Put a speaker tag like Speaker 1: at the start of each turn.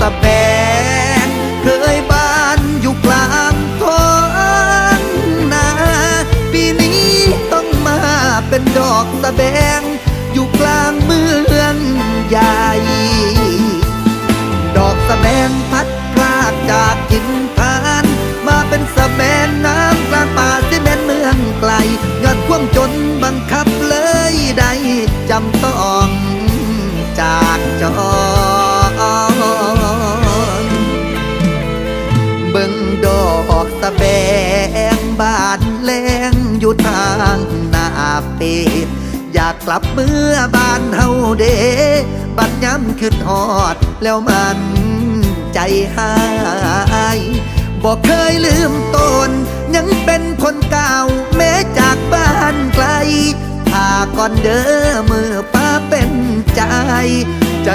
Speaker 1: สะแบงเคยบ้านอยู่กลางท้องนาปีนี้ต้องมาเป็นดอกสะแบงอยู่กลางเมืองใหญ่ ดอกสะแบงพัดพรากจากกินทานมาเป็นสะแบงน้ำกลางป่าที่แม่นเมืองไกลยอดความจนบังคับเลยได้จำต้องจากจอ เบิ่งดอกตะแบงบานแรงอยู่ทางหน้าเปดอยากกลับเมื่อบ้านเฮาเด บัดย้ำขึ้นฮอดแล้วมันใจหายบอกเคยลืมตน ยังเป็นคนเก่าแม้จากบ้านไกลพาก่อนเด้อมือป้าเป็นใจจะ